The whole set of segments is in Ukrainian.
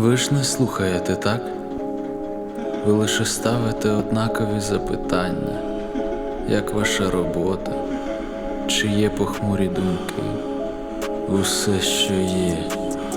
Ви ж не слухаєте, так? Ви лише ставите однакові запитання, як ваша робота, чи є похмурі думки. Усе, що є,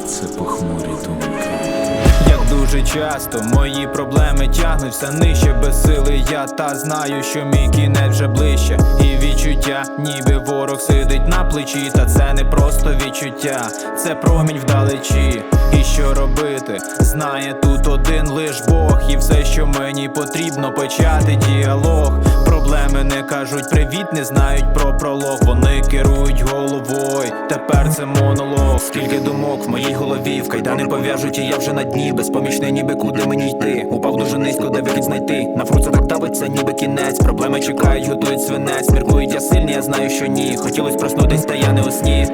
це похмурі думки. Як дуже часто мої проблеми тягнуть все нижче без сили я та знаю, що мій кінець вже ближче. І відчуття, ніби ворог сидить на плечі, та це не просто відчуття, це промінь вдалечі. І що робити? Знає тут один лиш Бог, і все, що мені потрібно, почати діалог. Проблеми не кажуть привіт, не знають про пролог. Вони керують головою. Тепер це монолог. Скільки думок в моїй голові, в кайдани пов'яжуть, і я вже на дні. Безпомічний, ніби куди мені йти. Упав дуже низько, де вихід знайти. На фруца так давиться, ніби кінець. Проблеми чекають, готують свинець. Міркують, я сильний, я знаю, що ні. Хотілось проснутись, та я не у сні.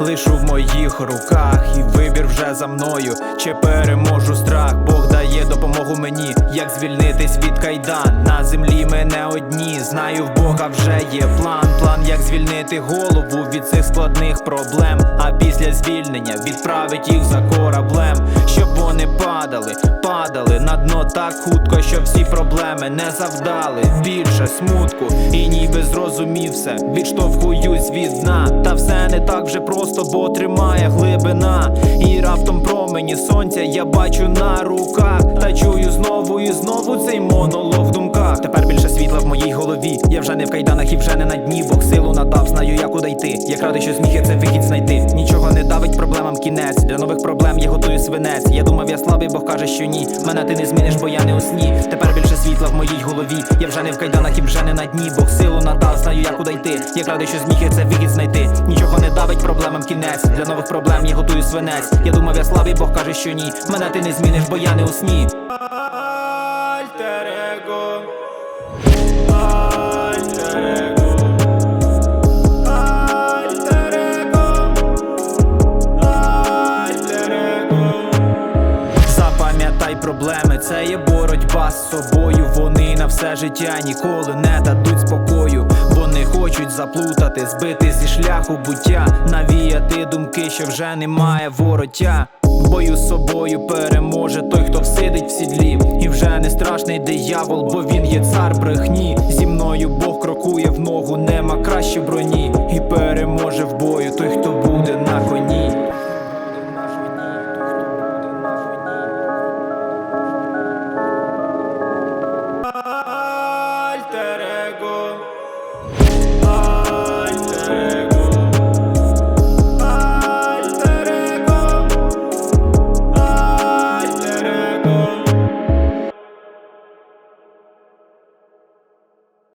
Лишу в моїх руках, і вибір вже за мною. Чи переможу страх? Бог дає допомогу мені, як звільнитись від кайдан. На землі ми не одні. Знаю, в Бога вже є план. План, як звільнити голову від цих складних проблем. А після звільнення відправить їх за кораблем, щоб вони падали, падали на дно так хутко, що всі проблеми не завдали. Більше смутку, і ніби зрозумів все. Відштовхуюсь від дна, та все не так вже просто, бо тримає глибина. І раптом промені сонця я бачу на руках. Та чую знову і знову цей монолог в думках. Тепер більше світла в моїй голові. Я вже не в кайданах і вже не на дні. Бог силу надав, знаю, як куди йти. Як радий, що зміг я це вихід знайти. Нічого не давить проблемам кінець. Для нових проблем я готую свинець. Я думав, я слабий, Бог каже, що ні. Мене ти не зміниш, бо я не у сні. Тепер більше світла в моїй голові. Я вже не в кайданах і вже не на дні. Бог силу надав, знаю, як куди йти. Як радий, що зміг я це вихід знайти. Нічого не давить проблемам кінець. Для нових проблем я готую свинець. Я думав, я слабий, Бог каже, що ні. Мене ти не зміниш, бо я не у сні. Альтер-его. Альтер-его. Запам'ятай проблеми, це є боротьба з собою. Вони на все життя ніколи не дадуть спокою. Вони хочуть заплутати, збити зі шляху буття, навіяти думки, що вже немає вороття. Бою з собою переможе той, хто всидить в сідлі. І вже не страшний диявол, бо він є цар брехні. Зі мною Бог крокує в ногу, нема краще броні. І переможе в бою той, хто буде Bye.